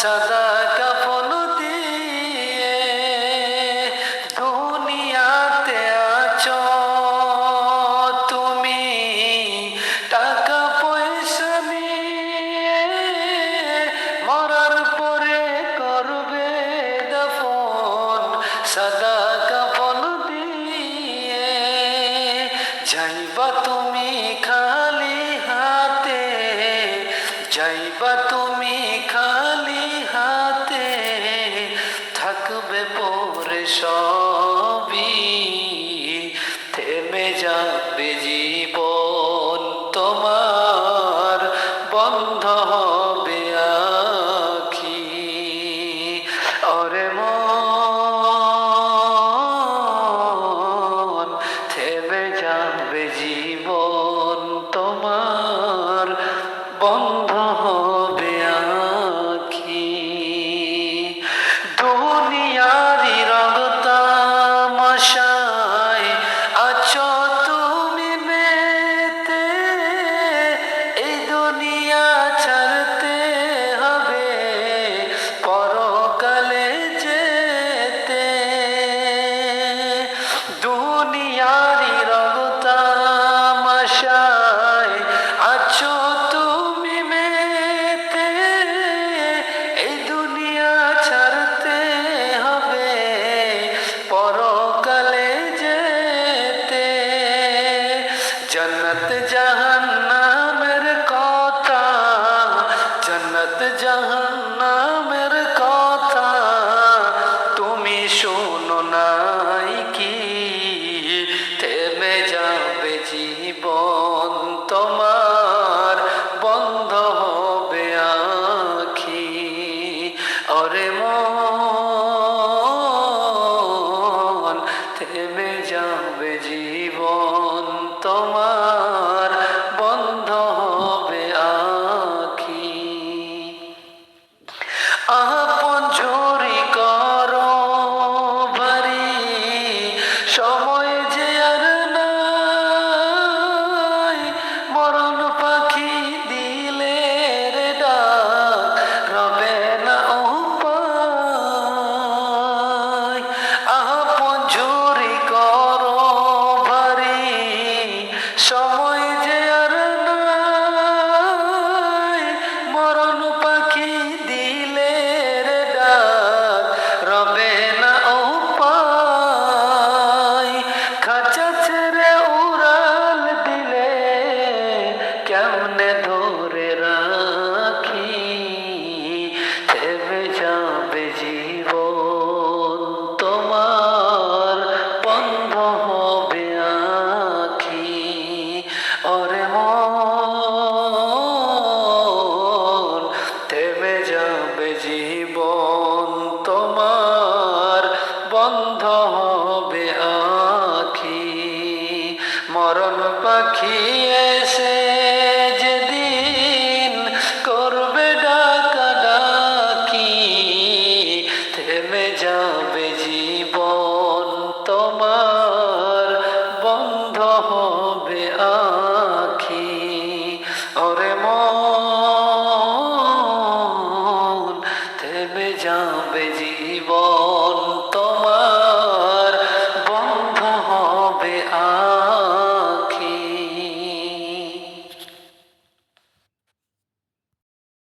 সাদা কাপন দিয়ে দুনিয়াতে আছো। তুমি টাকা পয়সা নিয়ে মরার পরে করবে দফন। সদা কাপন দিয়ে যাইবা তুমি খা সবই থেমে যাবে জীবন তোমার, বন্ধ হবে আখি। অরে মন, থেমে যাবে জীবন তোমার, বন্ধ হবে আখি। দুনিয়া জন্নত জাহান যাবে জীবন তোমার বন্ধ হবে আখি। আহ মরণ পাখি